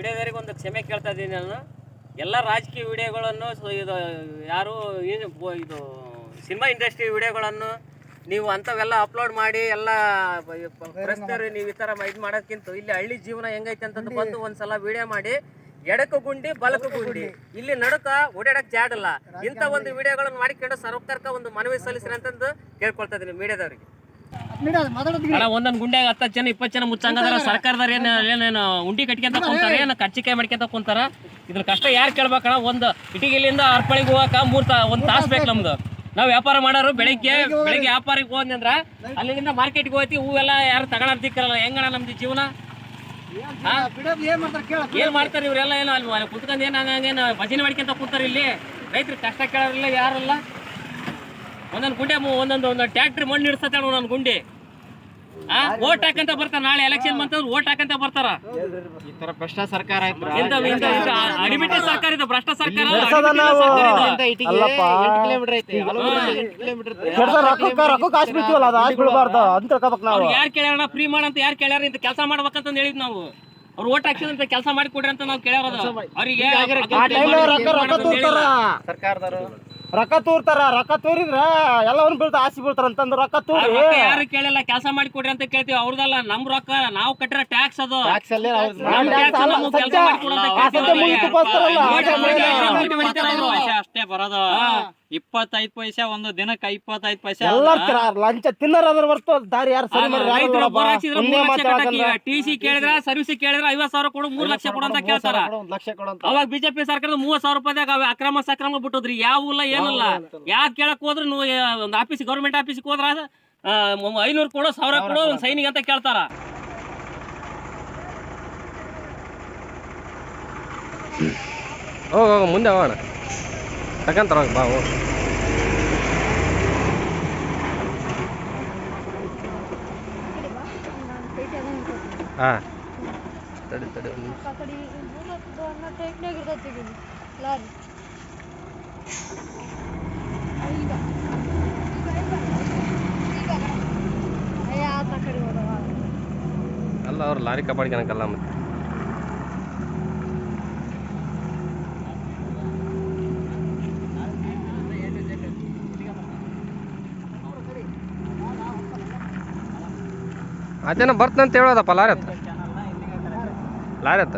ವಿಡಿಯೋದವರಿಗೆ ಒಂದು ಕ್ಷಮೆ ಕೇಳ್ತಾ ಇದ್ದೀನಿ ನಾನು. ಎಲ್ಲ ರಾಜಕೀಯ ವಿಡಿಯೋಗಳನ್ನು ಇದು ಯಾರು ಏನು ಇದು ಸಿನಿಮಾ ಇಂಡಸ್ಟ್ರಿ ವಿಡಿಯೋಗಳನ್ನು ನೀವು ಅಂಥವೆಲ್ಲ ಅಪ್ಲೋಡ್ ಮಾಡಿ ಎಲ್ಲ ಪ್ರಶ್ನೆ ನೀವು ಈ ಥರ ಇದು ಮಾಡೋದಕ್ಕಿಂತ ಇಲ್ಲಿ ಹಳ್ಳಿ ಜೀವನ ಹೆಂಗೈತೆ ಅಂತಂದು ಬಂದು ಒಂದ್ಸಲ ವಿಡಿಯೋ ಮಾಡಿ. ಎಡಕು ಗುಂಡಿ ಬಲಕು ಗುಂಡಿ. ಇಲ್ಲಿ ನಡುಕ ಓಡಾಡಕ್ ಜಾಡಲ್ಲ. ಇಂಥ ಒಂದು ವಿಡಿಯೋಗಳನ್ನು ಮಾಡಿಕೊಂಡು ಸರ್ಕಾರಕ್ಕೆ ಒಂದು ಮನವಿ ಸಲ್ಲಿಸಿರಂತಂದು ಕೇಳ್ಕೊಳ್ತಾ ಇದ್ದೀನಿ ಮೀಡಿಯಾದವ್ರಿಗೆ. ಅಣ್ಣ ಒಂದೊಂದ್ ಗುಂಡಿಯಾಗ ಹತ್ತ ಜನ ಇಪ್ಪತ್ತು ಜನ ಮುಚ್ಚಂಗದಾರ ಸರ್ಕಾರದವ್ರ ಏನು ಏನೇನು ಉಂಡಿ ಕಟ್ಕೊಂತ ಕುಂತಾರ ಏನ ಕಚ್ಚಿಕಾಯಿ ಮಾಡ್ಕೊಂತ ಕುಂತಾರ? ಇದ್ರ ಕಷ್ಟ ಯಾರು ಕೇಳ್ಬೇಕಣ್ಣ? ಒಂದು ಇಟಿಗಿಲಿಂದ ಅರ್ಪಳಿಗೆ ಹೋಗಕ ಮೂರ್ ತಾ ಒಂದ್ ತಾಸ್ ಬೇಕು ನಮ್ದು. ನಾವ್ ವ್ಯಾಪಾರ ಮಾಡೋರು ಬೆಳಿಗ್ಗೆ ಬೆಳಿಗ್ಗೆ ವ್ಯಾಪಾರಕ್ಕೆ ಹೋದ್ನಂದ್ರ ಅಲ್ಲಿಂದ ಮಾರ್ಕೆಟ್ಗೆ ಹೋಗ್ತಿ ಹೂವೆಲ್ಲ ಯಾರು ತಗೊಳರ್ತಿಕ್ಕರಲ್ಲ ಹೆಂಗಣ ನಮ್ದು ಜೀವನ? ಏನ್ ಮಾಡ್ತಾರೆ ಇವ್ರೆಲ್ಲ ಏನು ಅಲ್ಲಿ ಕುತ್ಕೊಂಡ್ ಏನ್ ಹಂಗೇನು ಭಜನೆ ಮಾಡ್ಕೊಂತ ಕೂತಾರ ಇಲ್ಲಿ? ರೈತರು ಕಷ್ಟ ಕೇಳೋರಿಲ್ಲ ಯಾರಲ್ಲ? ಒಂದೊಂದು ಗುಂಡೆ ಒಂದೊಂದು ಒಂದೊಂದು ಟ್ಯಾಕ್ಟ್ರಿ ಮಣ್ಣು ಇಡ್ಸತ್ತೆ ಒಂದೊಂದು ಗುಂಡಿ. ಓಟ್ ಹಾಕಂತ ಬರ್ತಾರ. ನಾಳೆ ಎಲೆಕ್ಷನ್ ಬಂತಂದ್ರೆ ಓಟ್ ಹಾಕಂತ ಬರ್ತಾರ. ಈ ತರ ಭ್ರಷ್ಟ ಸರ್ಕಾರ ಅಡಿಮಿಟ ಸರ್ಕಾರ ಇದು. ಭ್ರಷ್ಟ ಸರ್ಕಾರ ಯಾರು ಕೇಳ್ಯಾರ? ಫ್ರೀ ಮಾಡಂತ ಯಾರು ಕೇಳ್ಯಾರ? ಇಂತ ಕೆಲಸ ಮಾಡ್ಬೇಕಂತ ಹೇಳಿದ್ ನಾವು. ಅವ್ರು ಓಟ್ ಹಾಕಿದಂತ ಕೆಲಸ ಮಾಡಿ ಕೊಡ್ರಿ ಅಂತ ನಾವು ಕೇಳ್ಯಾರ ಅವ್ರಿಗೆ ರೊಕ್ಕ ತೂರ್ತಾರ ರೊಕ್ಕ ತೂರಿದ್ರ ಎಲ್ಲವನ್ನ ಬೀಳ್ತಾ ಆಸೆ ಬೀಳ್ತಾರ ಅಂತಂದ್ರ ರೊಕ್ಕ ತೂರಿ. ಯಾರು ಕೇಳಿಲ್ಲ ಕೆಲಸ ಮಾಡಿ ಕೊಡ್ರಿ ಅಂತ ಕೇಳ್ತೀವಿ ಅವ್ರದಲ್ಲ ನಮ್ ರೊಕ್ಕ ನಾವು ಕಟ್ಟಿರೋ ಟ್ಯಾಕ್ಸ್ ಅದು. ಟ್ಯಾಕ್ಸ್ ಅಲ್ಲಿ ಅಷ್ಟೇ ಬರೋದು. ಇಪ್ಪತ್ತೈದು ಪೈಸೆ ಒಂದು ದಿನಕ್ಕೆ ಇಪ್ಪತ್ತೈದು ಪೈಸೆ ಎಲ್ಲಾರ್ ಲಂಚ ತಿನ್ನರ ಅದ್ರ ದಾರಿ ಯಾರು ಸರಿ ಮಾಡಿ ಟಿ ಸಿ ಕೇಳಿದ್ರ ಸರ್ವಿಸ್ ಕೇಳಿದ್ರ ಐವತ್ ಸಾವಿರ ಕೊಡು ಮೂರ್ ಲಕ್ಷ ಕೊಡು ಅಂತ ಕೇಳ್ತಾರ. ಅವಾಗ ಬಿಜೆಪಿ ಸರ್ಕಾರದ ಮೂವತ್ ಸಾವಿರ ರೂಪಾಯಿದಾಗ ಅವ ಅಕ್ರಮ ಸಕ್ರಮ ಬಿಟ್ಟದ್ರಿ. ಯಾವ ಇಲ್ಲ ಏನಿಲ್ಲ ಯಾಕೆ ಕೇಳಕ್ ಹೋದ್ರು? ಒಂದ್ ಒಂದು ಆಫೀಸ್ ಗೌರ್ಮೆಂಟ್ ಆಫೀಸ್ಗೆ ಹೋದ್ರ ಐನೂರು ಕೊಡು ಸಾವಿರ ಕೊಡು ಒಂದ್ ಸೈನಿಗೆ ಅಂತ ಕೇಳ್ತಾರ. ಹೋಗ ಮುಂದೆ ಹೋಗೋಣ. ತಕಂತಾರ ಹೋಗಿ ಬಾ ಹೋಗ್. ಹಾ ತಡಿ ತಡಿ ಒಂದ್ ನಿಮಿಷ. ಕಕಡಿ ಮೂವತ್ತು ಅನ್ನ ಟೈಪ್ನಾಗ ಇರ್ತೈತಿ ಈಗ ಲಾರಿ ಈಗ ಈಗ ಈಗ ಅಯ್ಯ ಆತ ಕಡೆ ಹೋದವ ಅಲ್ಲ ಅವ್ರು ಲಾರಿ ಕಬಾಡ್ಕೊಳಕಲ್ಲ ಮತ್ತೆ ಅದೇನೋ ಬರ್ತಂತ ಹೇಳೋದಪ್ಪ ಲಾರಿ ಹತ್ತ ಲಾರಿ ಹತ್ತ